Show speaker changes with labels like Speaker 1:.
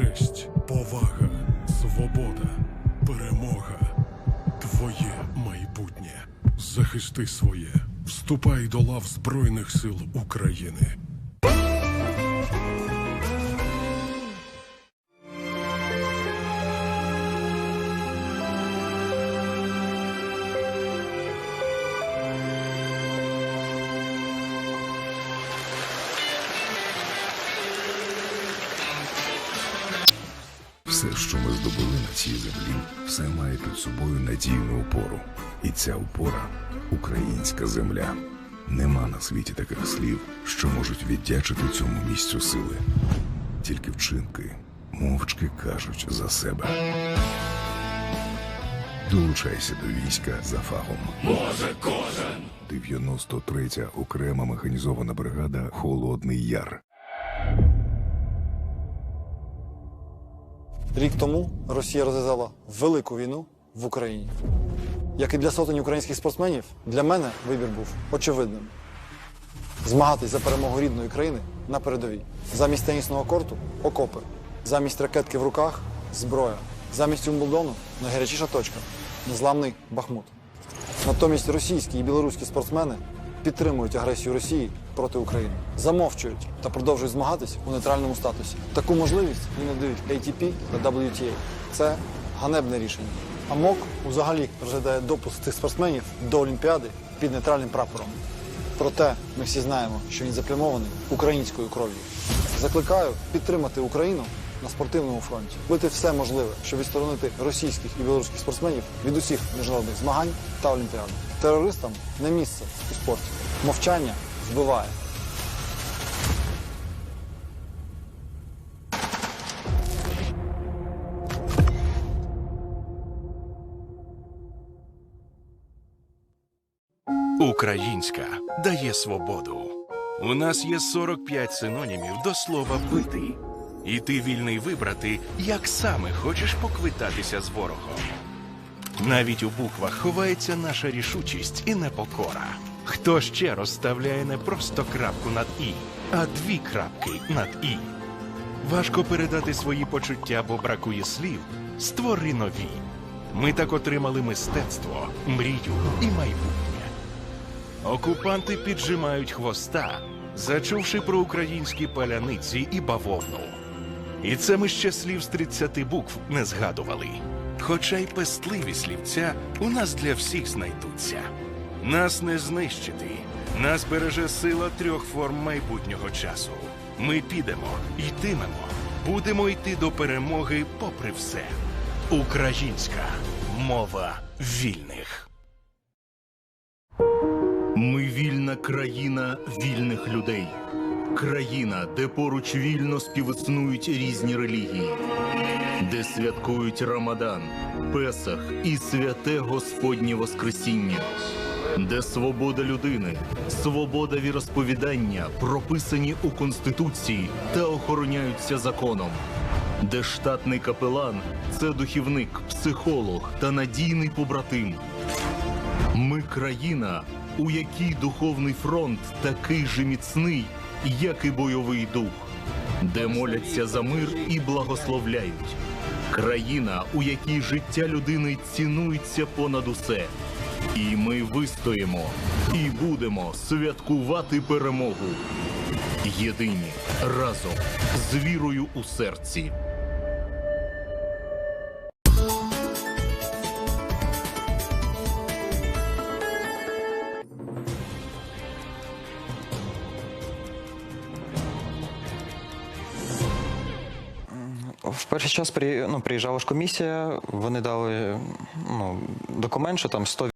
Speaker 1: честь, повага, свобода, перемога. Твоє майбутнє. Захисти своє. Вступай до лав Збройних сил України.
Speaker 2: Все, що ми здобули на цій землі, все має під собою надійну опору. І ця опора українська земля. Нема на світі таких слів, що можуть віддячити цьому місцю сили. Тільки вчинки мовчки кажуть за себе. Долучайся до війська за фахом. Може, кожен! 93-я окрема механізована бригада Холодний Яр.
Speaker 3: Рік тому Росія розв'язала велику війну в Україні. Як і для сотень українських спортсменів, для мене вибір був очевидним: змагатись за перемогу рідної країни на передовій. Замість тенісного корту окопи, замість ракетки в руках зброя, замість Умблдону найгарячіша точка незламний Бахмут. Натомість російські і білоруські спортсмени підтримують агресію Росії проти України, замовчують та продовжують змагатись у нейтральному статусі. Таку можливість їм надають ATP та WTA. Це ганебне рішення. А МОК взагалі розглядає допуск цих спортсменів до Олімпіади під нейтральним прапором. Проте ми всі знаємо, що він заплямований українською кров'ю. Закликаю підтримати Україну на спортивному фронті, робити все можливе, щоб відсторонити російських і білоруських спортсменів від усіх міжнародних змагань та олімпіад. Терористам не місце у спорті. Мовчання вбиває.
Speaker 4: Українська дає свободу. У нас є 45 синонімів до слова бити. І ти вільний вибрати, як саме хочеш поквитатися з ворогом. Навіть у буквах ховається наша рішучість і непокора. Хто ще розставляє не просто крапку над і, а дві крапки над і. Важко передати свої почуття, бо бракує слів. Створи нові. Ми так отримали мистецтво, мрію і майбутнє. Окупанти піджимають хвоста, зачувши про українські паляниці і бавовну. І це ми ще слів з 30 букв не згадували. Хоча й пестливі слівця у нас для всіх знайдуться. Нас не знищити, нас береже сила трьох форм майбутнього часу. Ми підемо, йтимемо, будемо йти до перемоги попри все. Українська мова вільних.
Speaker 5: Ми вільна країна вільних людей. Країна, де поруч вільно співіснують різні релігії, де святкують Рамадан, Песах і святе Господнє Воскресіння, де свобода людини, свобода віросповідання прописані у Конституції та охороняються законом, де штатний капелан це духівник, психолог та надійний побратим. Ми країна, у якій духовний фронт такий же міцний, як і бойовий дух, де моляться за мир і благословляють. Країна, у якій життя людини цінується понад усе. І ми вистоїмо і будемо святкувати перемогу. Єдині разом з вірою у серці.
Speaker 6: В перший час ну, приїжджала ж комісія, вони дали ну, документ, що там 100